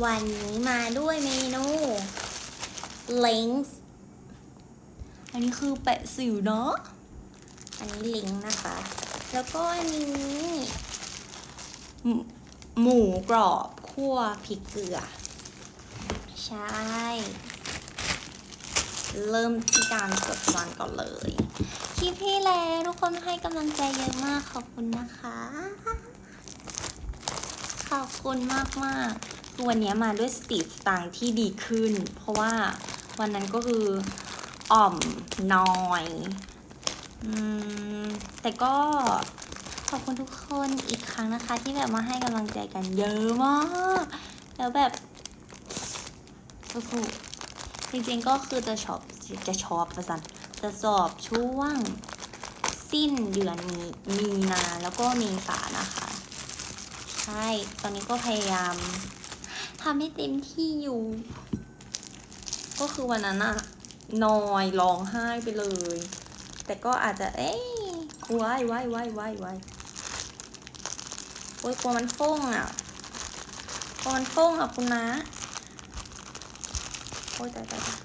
วันนี้มาด้วยเมนู ลิงส์อันนี้คือแปะสิวเนาะ อันนี้ลิงส์นะคะ แล้วก็อันนี้หมูหมูกรอบคั่วพริกเกลือ ใช่ เริ่มที่การกดวันก่อนเลย คลิปที่แล้วทุกคนให้กำลังใจเยอะมากขอบคุณนะคะ ขอบคุณมากมากๆ ตัวนี้มาด้วยสติสตังค์ที่ดีขึ้น เพราะว่าวันนั้นก็คืออ่อมน้อยอแต่ก็ขอบคุณทุกคนอีกครั้งนะคะ ที่แบบมาให้กำลังใจกันเยอะมาก แล้วแบบโอ้โหจริงๆก็คือจะชอบจะชอบประสันจะสอบช่วงสิ้นเดือนมีมีนาแล้วก็มีสานะคะ ใช่ ตอนนี้ก็พยายาม ทำให้เต็มที่อยู่ ก็คือวันนั้นอะนอยร้องไห้ไปเลย แต่ก็อาจจะ เอ้ยวายวายวายวายวายโอ้ยกลัวมันฟงอะกลัวมันฟงอะคุณนะโอ้ยตายตายตาย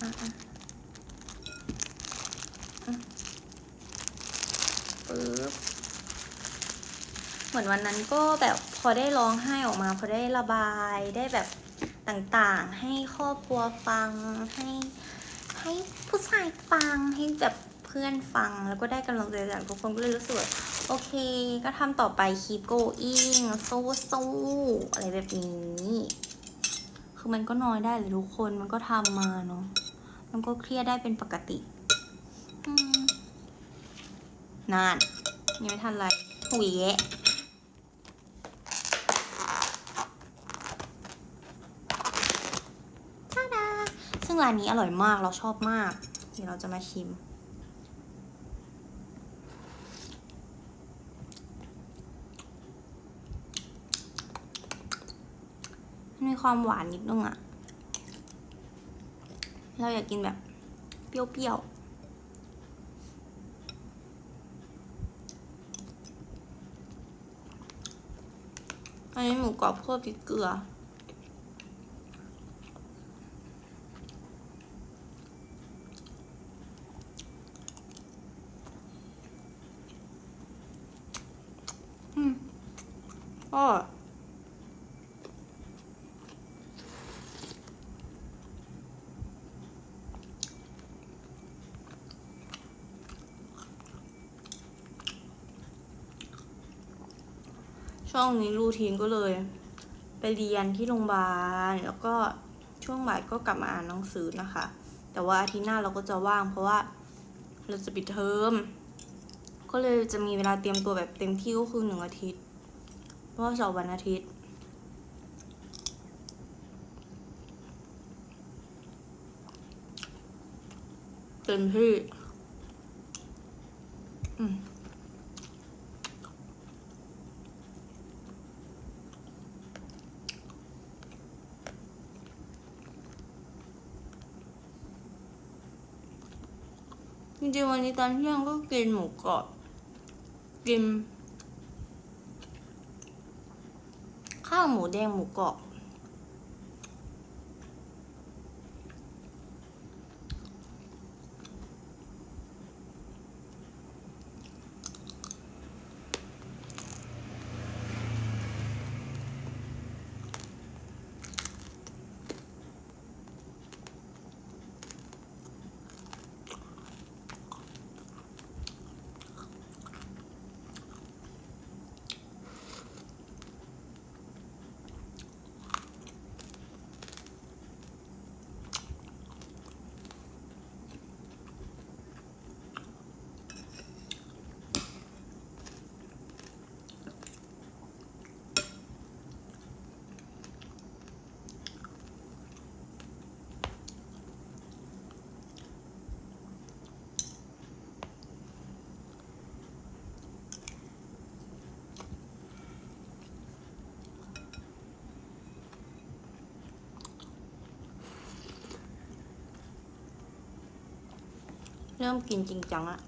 อะอะอะปึ๊บ เหมือนวันนั้นก็แบบพอได้ร้องไห้ออกมา พอได้ระบายได้แบบต่างๆ ให้ครอบครัวฟัง ให้ให้ผู้ชายฟังให้แบบเพื่อนฟังแล้วก็ได้กำลังใจจากทุกคนก็เลยรู้สึกโอเค ก็ทำต่อไป keep going สู้สู้อะไรแบบนี้ คือมันก็น้อยได้เลยทุกคนมันก็ทำมาเนาะมันก็เครียดได้เป็นปกตินานยังไม่ทันไรหุยแยะ ชาดา ซึ่ง ร้านนี้อร่อยมากเราชอบมาก เดี๋ยวเราจะมาชิมมันมีความหวานนิดนึงอะเราอยากกินแบบเปรี้ยวๆอันนี้หมูกรอบคั่วพริกเกลือ ก็ช่วงนี้รูทีนก็เลย ไปเรียนที่โรงพยาบาลแล้วก็ช่วงบ่ายก็กลับมาอ่านหนังสือนะคะ แต่ว่าอาทิตย์หน้าเราก็จะว่างเพราะว่าเราจะปิดเทอมก็เลยจะมีเวลาเตรียมตัวแบบเต็มที่ก็คือหนึ่งอาทิตย์ เพราะว่าสอบวันอาทิตย์ เต็มที่อืมจริงๆวันนี้ตอนเที่ยงก็กินหมูกรอบกิน ข้าวหมูแดงหมูกรอบ เริ่มกินจริงจังละ